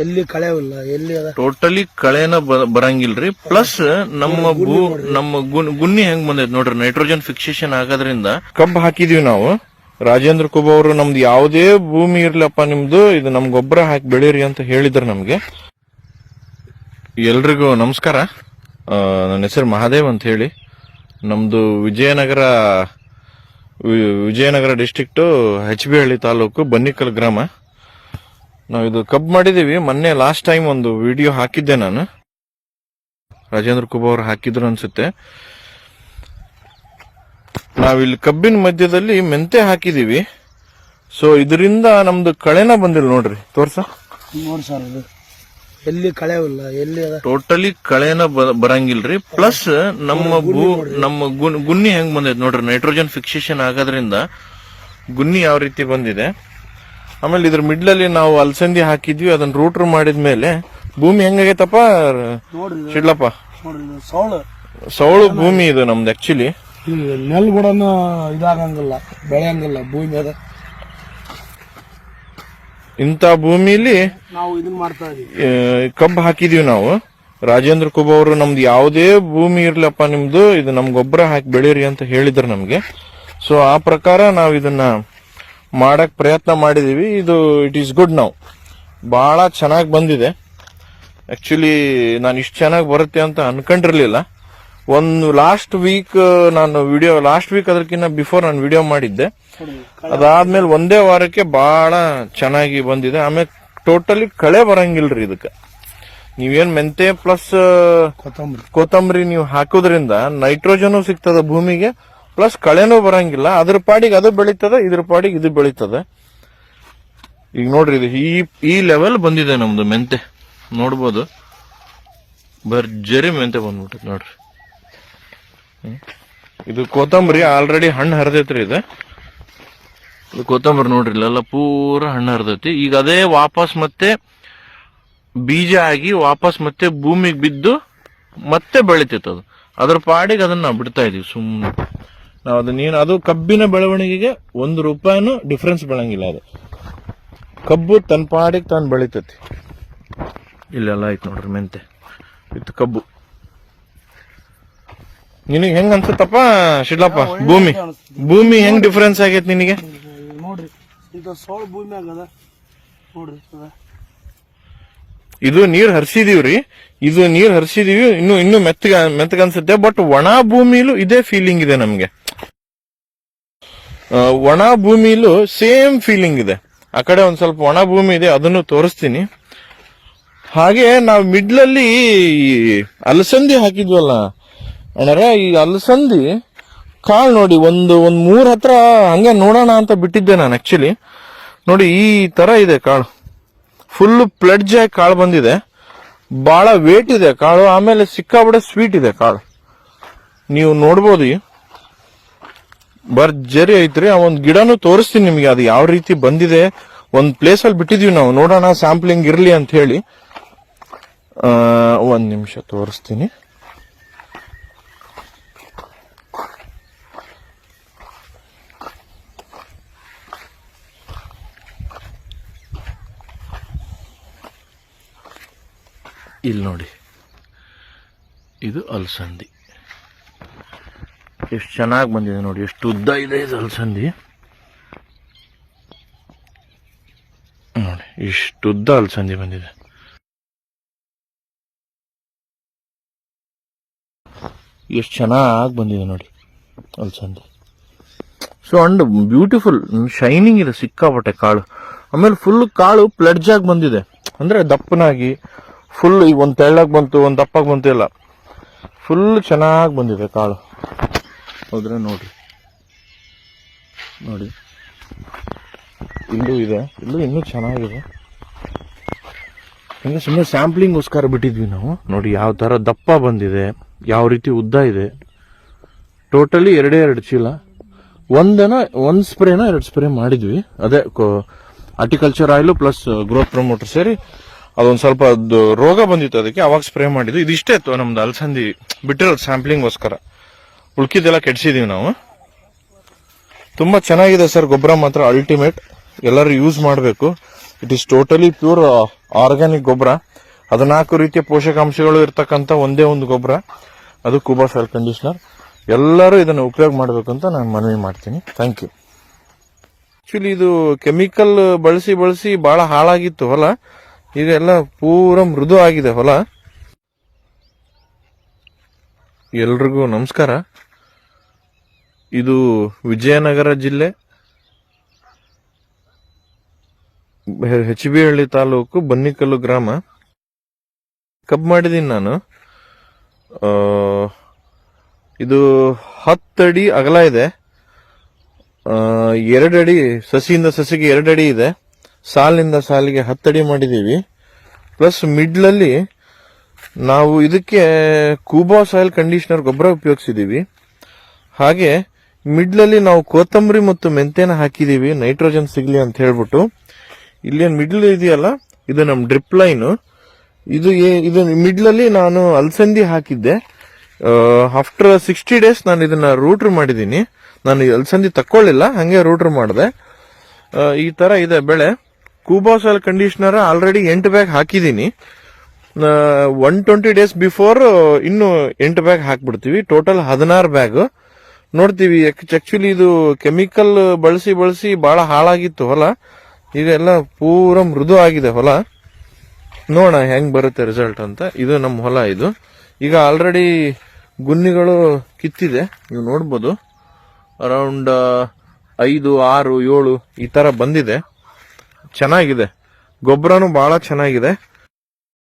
ಎಲ್ಲಿ ಕಳೆ ಇಲ್ಲ ಎಲ್ಲಿ ಅದ? ಟೋಟಲಿ ಕಳೆನ ಬರಂಗಿಲ್ರಿ. ಪ್ಲಸ್ ನಮ್ಮ ಭೂ ನಮ್ಮ ಗುನ್- ಗುನ್ನಿ ಹೆಂಗ್ ಬಂದೈತಿ ನೋಡ್ರಿ ನೈಟ್ರೋಜನ್ ಫಿಕ್ಸೇಷನ್ ಆಗೋದ್ರಿಂದ ಕಬ್ಬು ಹಾಕಿದೀವಿ ನಾವು. ರಾಜೇಂದ್ರ ಕುಬ ಅವರು ನಮ್ದು ಯಾವುದೇ ಭೂಮಿ ಇರ್ಲಪ್ಪ ನಿಮ್ದು ಇದು ನಮ್ ಗೊಬ್ಬರ ಹಾಕಿ ಬೆಳೀರಿ ಅಂತ ಹೇಳಿದ್ರು ನಮ್ಗೆ. ಎಲ್ರಿಗೂ ನಮಸ್ಕಾರ. ಆ, ನನ್ನ ಹೆಸರು ಮಹಾದೇವ್ ಅಂತ ಹೇಳಿ. ನಮ್ದು Vijayanagara Vijayanagara district H B Halli taluk Bannikal ಗ್ರಾಮ. ನಾವು ಇದು ಕಬ್ ಮಾಡಿದೀವಿ. ಮೊನ್ನೆ ಲಾಸ್ಟ್ ಟೈಮ್ ಒಂದು ವಿಡಿಯೋ ಹಾಕಿದ್ದೆ ನಾನು. ರಾಜೇಂದ್ರ ಕುಬಾ ಅವರು ಹಾಕಿದ್ರು ಅನ್ಸುತ್ತೆ. ನಾವಿಲ್ಲಿ ಕಬ್ಬಿನ ಮಧ್ಯದಲ್ಲಿ ಮೆಂತೆ ಹಾಕಿದೀವಿ. ಸೊ ಇದರಿಂದ ನಮ್ದು ಕಳೆನ ಬಂದಿಲ್ಲ ನೋಡ್ರಿ. ತೋರ್ಸ. ನೋಡಿ ಸರ್ ಇದು ಎಲ್ಲಿ ಕಳೆ ಇಲ್ಲ ಎಲ್ಲಿ ಅದ? ಟೋಟಲಿ ಕಳೆನ ಬರಂಗಿಲ್ರಿ. ಪ್ಲಸ್ ನಮ್ಮ ಭೂ ನಮ್ಮ ಗುನ್- ಗುನ್ನಿ ಹೆಂಗ್ ಬಂದೈತೆ ನೋಡ್ರಿ. ನೈಟ್ರೋಜನ್ ಫಿಕ್ಸೇಷನ್ ಆಗೋದ್ರಿಂದ ಗುನ್ನಿ ಯಾವ ರೀತಿ ಬಂದಿದೆ. ಆಮೇಲೆ ಇದ್ರ ಮಿಡ್ಲಲ್ಲಿ ನಾವು ಅಲಸಂದಿ ಹಾಕಿದ್ವಿ ಅದನ್ನ ರೂಟ್ರ್ ಮಾಡಿದ್ಮೇಲೆ ಭೂಮಿ ಹೆಂಗಾಗೈತಪ್ಪ? ಶಿಡ್ಲಪ್ಪ. ನೋಡ್ರಿ ಸೌಳು. ಸೌಳು ಭೂಮಿ ಇದು ನಮ್ದು ಆಕ್ಚುಲಿ ನೆಲ್ ಬುಡನು ಇದಾಗಂಗಿಲ್ಲ ಬೆಳೆಯಂಗಿಲ್ಲ ಭೂಮಿ ಅದ. ಇಂತ ಭೂಮಿಲಿ ನಾವು ಇದನ್ನ ಮಾಡ್ತಾ ಇದೀವಿ. ಕಬ್ಬು ಹಾಕಿದೀವಿ ನಾವು. ರಾಜೇಂದ್ರ ಕುಬ ಅವರು ನಮ್ದು ಯಾವುದೇ ಭೂಮಿ ಇರ್ಲಪ್ಪ ನಿಮ್ದು ಇದು ನಮ್ ಗೊಬ್ಬರ ಹಾಕಿ ಬೆಳೀರಿ ಅಂತ ಹೇಳಿದ್ರು ನಮ್ಗೆ. ಸೊ ಆ ಪ್ರಕಾರ ನಾವು ಇದನ್ನ ಮಾಡಕ್ ಪ್ರಯತ್ನ ಮಾಡಿದೀವಿ. ಇದು ಇಟ್ ಈಸ್ ಗುಡ್ ನಾವು ಬಹಳ ಚೆನ್ನಾಗಿ ಬಂದಿದೆ. ಆ್ಯಕ್ಚುಲಿ ನಾನು ಇಷ್ಟು ಚೆನ್ನಾಗಿ ಬರುತ್ತೆ ಅಂತ ಅನ್ಕೊಂಡಿರಲಿಲ್ಲ. ಒಂದು ಲಾಸ್ಟ್ ವೀಕ್ ನಾನು ವಿಡಿಯೋ ಲಾಸ್ಟ್ ವೀಕ್ ಅದಕ್ಕಿಂತ ಬಿಫೋರ್ ನಾನು ವಿಡಿಯೋ ಮಾಡಿದ್ದೆ. ಅದಾದ್ಮೇಲೆ ಒಂದೇ ವಾರಕ್ಕೆ ಬಹಳ ಚೆನ್ನಾಗಿ ಬಂದಿದೆ. ಆಮೇಲೆ ಟೋಟಲಿ ಕಳೆ ಬರಂಗಿಲ್ರಿ ಇದಕ್ಕೆ. ನೀವೇನು ಮೆಂತೆ ಪ್ಲಸ್ ಕೊತ್ತಂಬರಿ. ಕೊತ್ತಂಬರಿ ನೀವು ಹಾಕೋದ್ರಿಂದ ನೈಟ್ರೋಜನು ಸಿಗ್ತದ ಭೂಮಿಗೆ. ಪ್ಲಸ್ ಕಳೆನೂ ಬರಂಗಿಲ್ಲ. ಅದ್ರ ಪಾಡಿಗೆ ಅದು ಬೆಳೀತದ, ಇದ್ರ ಪಾಡಿಗೆ ಇದು ಬೆಳೀತದೆ. ಈಗ ನೋಡ್ರಿ ಇದು ಈ ಈ ಲೆವೆಲ್ ಬಂದಿದೆ ನಮ್ದು ಮೆಂತೆ. ನೋಡ್ಬೋದು. ಭರ್ಜರಿ ಮೆಂತೆ ಬಂದ್ಬಿಟ್ಟೈತೆ ನೋಡ್ರಿ. ಇದು ಕೊತ್ತಂಬರಿ ಆಲ್ರೆಡಿ ಹಣ್ಣು ಹರಿದೈತ್ರಿ ಇದು. ಇದು ಕೊತ್ತಂಬರಿ ನೋಡ್ರಿ, ಇಲ್ಲೆಲ್ಲ ಪೂರ ಹಣ್ಣು ಹರಿದೈತಿ. ಈಗ ಅದೇ ವಾಪಸ್ ಮತ್ತೆ ಬೀಜ ಆಗಿ ವಾಪಸ್ ಮತ್ತೆ ಭೂಮಿಗೆ ಬಿದ್ದು ಮತ್ತೆ ಬೆಳಿತೈತೆ ಅದು. ಅದ್ರ ಪಾಡಿಗೆ ಅದನ್ನ ಬಿಡ್ತಾ ಇದೀವಿ ಸುಮ್ಮನೆ ನಾವು ನೀನು ಅದು ಕಬ್ಬಿನ ಬೆಳವಣಿಗೆಗೆ ಒಂದು ರೂಪಾಯಿನೂ ಡಿಫ್ರೆನ್ಸ್ ಬೆಳಂಗಿಲ್ಲ ಅದು. ಕಬ್ಬು ತನ್ನ ಪಾಡಿಗೆ ತಾನು ಬೆಳಿತೈತಿ. ಇಲ್ಲೆಲ್ಲ ಆಯ್ತು ನೋಡ್ರಿ ಮೆಂತೆ. ಇತ್ತು ಕಬ್ಬು. ನಿನಗೆ ಹೆಂಗ ಅನ್ಸುತ್ತಪ್ಪ ಶಿಡ್ಲಪ್ಪ? ಭೂಮಿ. ಭೂಮಿ ಹೆಂಗ್ ಡಿಫ್ರೆನ್ಸ್ ಆಗೈತೆ ನಿನಗೆ? ಇದು ನೋಡ್ರಿ ಇಂಥ ಸೌಳು ಭೂಮಿ ಆಗದ. ನೋಡ್ರಿ ಇದು ನೀರ್ ಹರಿಸಿದೀವ್ರಿ. ಇದು ನೀರ್ ಹರಿಸಿದೀವಿ ಇನ್ನು ಇನ್ನು ಮೆತ್ತಗ ಮೆತ್ತಗನ್ಸುತ್ತೆ ಬಟ್ ಒಣ ಭೂಮಿಲೂ ಇದೇ ಫೀಲಿಂಗ್ ಇದೆ ನಮ್ಗೆ. ಒಣ ಭೂಮಿಲೂ ಸೇಮ್ ಫೀಲಿಂಗ್ ಇದೆ. ಆ ಕಡೆ ಒಂದು ಸ್ವಲ್ಪ ಒಣ ಭೂಮಿ ಇದೆ, ಅದನ್ನು ತೋರಿಸ್ತೀನಿ. ಹಾಗೆ ನಾವು ಮಿಡ್ಲಲ್ಲಿ ಅಲಸಂದಿ ಹಾಕಿದ್ವಲ್ಲ, ಅಣ್ಣಾರ, ಈ ಅಲಸಂದಿ ಕಾಳು ನೋಡಿ, ಒಂದು ಒಂದು ಮೂರ್ ಹತ್ರ ಹಂಗೆ ನೋಡೋಣ ಅಂತ ಬಿಟ್ಟಿದ್ದೆ ನಾನು ಆಕ್ಚುಲಿ ನೋಡಿ, ಈ ತರ ಇದೆ ಕಾಳು. ಫುಲ್ ಪ್ಲಡ್ಜ್ ಆಗಿ ಕಾಳು ಬಂದಿದೆ. ಬಹಳ ವೇಟ್ ಇದೆ ಕಾಳು, ಆಮೇಲೆ ಸಿಕ್ಕಾಬಿಡೆ ಸ್ವೀಟ್ ಇದೆ ಕಾಳು. ನೀವು ನೋಡ್ಬೋದು. ಭರ್ಜರಿ ಐತ್ರಿ, ಆ ಒಂದ್ ಗಿಡನು ತೋರಿಸ್ತೀನಿ ನಿಮ್ಗೆ, ಅದು ಯಾವ ರೀತಿ ಬಂದಿದೆ. ಒಂದ್ ಪ್ಲೇಸ್ ಅಲ್ಲಿ ಬಿಟ್ಟಿದೀವಿ ನಾವು, ನೋಡೋಣ ಸ್ಯಾಂಪ್ಲಿಂಗ್ ಇರ್ಲಿ ಅಂತ ಹೇಳಿ. ಒಂದ್ ನಿಮಿಷ ತೋರಿಸ್ತೀನಿ. ಇಲ್ಲಿ ನೋಡಿ. ಇದು ಅಲಸಂದಿ. ಎಷ್ಟು ಚೆನ್ನಾಗಿ ಬಂದಿದೆ ನೋಡಿ, ಎಷ್ಟು ಉದ್ದ ಇದೆ ಅಲಸಂದಿ ನೋಡಿ, ಇಷ್ಟು ಉದ್ದ ಅಲಸಂದಿ ಬಂದಿದೆ. ಎಷ್ಟು ಚೆನ್ನಾಗಿ ಬಂದಿದೆ ನೋಡಿ ಅಲಸಂದಿ ಸೊ ಅಂಡ್ ಬ್ಯೂಟಿಫುಲ್ ಶೈನಿಂಗ್ ಇದೆ, ಸಿಕ್ಕಾಪಟ್ಟೆ ಕಾಳು. ಆಮೇಲೆ ಫುಲ್ ಕಾಳು ಪ್ಲಡ್ಜ್ ಆಗಿ ಬಂದಿದೆ. ಅಂದ್ರೆ ದಪ್ಪನಾಗಿ ಫುಲ್ ಈಗ ಒಂದ್ ತೆಳ್ಳಗ್ ಬಂತು, ಒಂದು ದಪ್ಪಾಗಿ ಬಂತು ಇಲ್ಲ ಫುಲ್ ಚೆನ್ನಾಗಿ ಬಂದಿದೆ ಕಾಳು. ಹೌದ್ರೆ ನೋಡ್ರಿ. ನೋಡಿ. ಇಲ್ಲೂ ಇದೆ. ಇಲ್ಲೂ ಇನ್ನೂ ಚೆನ್ನಾಗಿದೆ. ಹಿಂಗೆ ಸುಮ್ಮನೆ ಸ್ಯಾಂಪ್ಲಿಂಗೋಸ್ಕರ ಬಿಟ್ಟಿದ್ವಿ ನಾವು. ನೋಡಿ ಯಾವ ತರ ದಪ್ಪ ಬಂದಿದೆ, ಯಾವ ರೀತಿ ಉದ್ದ ಇದೆ. ಟೋಟಲಿ ಎರಡೇ ಎರಡು ಚೀಲ. ಒಂದೇನ, ಒಂದು ಸ್ಪ್ರೇನ ಎರಡು ಸ್ಪ್ರೇ ಮಾಡಿದ್ವಿ. ಅದೇ horticulture oil plus growth promoter ಸೇರಿ ಅದೊಂದು ಸ್ವಲ್ಪ ರೋಗ ಬಂದಿತ್ತು ಅದಕ್ಕೆ ಅವಾಗ ಸ್ಪ್ರೇ ಮಾಡಿದ್ವಿ ಇದಿಷ್ಟೇ ಇತ್ತು ನಮ್ದು ಅಲಸಂದಿ ಬಿಟ್ಟಿರೋದು ಸ್ಯಾಂಪ್ಲಿಂಗ್ಗೋಸ್ಕರ ಉಳ್ಕಿದ್ದೆಲ್ಲ ಕೆಡ್ಸಿದೀವಿ ನಾವು. ತುಂಬಾ ಚೆನ್ನಾಗಿದೆ ಸರ್ ಗೊಬ್ಬರ ಮಾತ್ರ ಅಲ್ಟಿಮೇಟ್ ಎಲ್ಲರೂ ಯೂಸ್ ಮಾಡಬೇಕು. It is totally pure organic ಗೊಬ್ಬರ. ಹದಿನಾಲ್ಕು ರೀತಿಯ ಪೋಷಕಾಂಶಗಳು ಇರ್ತಕ್ಕಂಥ ಒಂದೇ ಒಂದು ಗೊಬ್ಬರ. ಅದು ಕುಬಾ ಸಾಯಿಲ್ ಕಂಡೀಷನರ್ ಎಲ್ಲರೂ ಇದನ್ನು ಉಪಯೋಗ ಮಾಡಬೇಕು ಅಂತ ನಾನು ಮನವಿ ಮಾಡ್ತೀನಿ. ಥ್ಯಾಂಕ್ ಯು ಆ್ಯಕ್ಚುಲಿ ಇದು ಕೆಮಿಕಲ್ ಬಳಸಿ ಬಳಸಿ ಬಹಳ ಹಾಳಾಗಿತ್ತು ಹೊಲ. ಈಗ ಎಲ್ಲ ಪೂರ ಮೃದು ಆಗಿದೆ ಹೊಲ. ಎಲ್ರಿಗೂ ನಮಸ್ಕಾರ. ಇದು ವಿಜಯನಗರ ಜಿಲ್ಲೆ ಹಳ್ಳಿ ತಾಲೂಕು ಬನ್ನಿಕಲ್ಲು ಗ್ರಾಮ. ಕಬ್ ಮಾಡಿದ್ದೀನಿ ನಾನು. ಇದು ಹತ್ತಡಿ ಅಗಲ ಇದೆ. ಎರಡಡಿ, ಸಸಿಯಿಂದ ಸಸಿಗೆ ಎರಡಡಿ ಇದೆ. ಸಾಲಿನಿಂದ ಸಾಲಿಗೆ ಹತ್ತಡಿ ಮಾಡಿದ್ದೀವಿ ಪ್ಲಸ್ ಮಿಡ್ಲಲ್ಲಿ ನಾವು ಇದಕ್ಕೆ ಕೂಬಾ ಸಾಯಿಲ್ ಕಂಡೀಷನರ್ ಗೊಬ್ಬರ ಉಪಯೋಗಿಸಿದ್ದೀವಿ ಹಾಗೆ ಮಿಡ್ಲಲ್ಲಿ ನಾವು ಕೊತ್ತಂಬರಿ ಮತ್ತು ಮೆಂತೆನ ಹಾಕಿದೀವಿ, ನೈಟ್ರೋಜನ್ ಸಿಗ್ಲಿ ಅಂತ ಹೇಳ್ಬಿಟ್ಟು. ಇಲ್ಲಿ ಮಿಡ್ಲ್ ಇದೆಯಲ್ಲ, ಇದು ನಮ್ಮ ಡ್ರಿಪ್ ಲೈನ್. ಇದು ಇದು ಮಿಡ್ಲಲ್ಲಿ ನಾನು ಅಲಸಂದಿ ಹಾಕಿದ್ದೆ. ಆಫ್ಟರ್ ಸಿಕ್ಸ್ಟಿ ಡೇಸ್ ನಾನು ಇದನ್ನ ರೂಟ್ರ್ ಮಾಡಿದ್ದೀನಿ. ನಾನು ಅಲ್ಸಂದಿ ಅಲಸಂದಿ ತಕ್ಕೊಳ್ಳಿಲ್ಲ, ಹಂಗೆ ರೂಟ್ರ್ ಮಾಡಿದೆ. ಈ ತರ ಇದೆ ಬೆಳೆ. ಕೂಬಾ ಸಾಲ್ ಕಂಡೀಷನರ್ ಆಲ್ರೆಡಿ ಎಂಟು ಬ್ಯಾಗ್ ಹಾಕಿದ್ದೀನಿ. ಒನ್ ಟ್ವೆಂಟಿ ಡೇಸ್ ಬಿಫೋರ್ ಇನ್ನು ಎಂಟು ಬ್ಯಾಗ್ ಹಾಕ್ಬಿಡ್ತೀವಿ. ಟೋಟಲ್ ಹದಿನಾರು ಬ್ಯಾಗ್ ನೋಡ್ತೀವಿ ಆಕ್ಚುಲಿ ಇದು ಕೆಮಿಕಲ್ ಬಳಸಿ ಬಳಸಿ ಬಹಳ ಹಾಳಾಗಿತ್ತು ಹೊಲ. ಈಗ ಪೂರ ಮೃದು ಆಗಿದೆ ಹೊಲ. ನೋಡೋಣ ಹೆಂಗ್ ಬರುತ್ತೆ ರಿಸಲ್ಟ್ ಅಂತ. ಇದು ನಮ್ಮ ಹೊಲ ಇದು. ಈಗ ಆಲ್ರೆಡಿ ಗುನ್ನಿಗಳು ಕಿತ್ತಿದೆ. ನೀವು ನೋಡ್ಬೋದು. ಅರೌಂಡ್ ಐದು, ಆರು, ಏಳು ಈ ತರ ಬಂದಿದೆ. ಚೆನ್ನಾಗಿದೆ. ಗೊಬ್ಬರನು ಬಹಳ ಚೆನ್ನಾಗಿದೆ.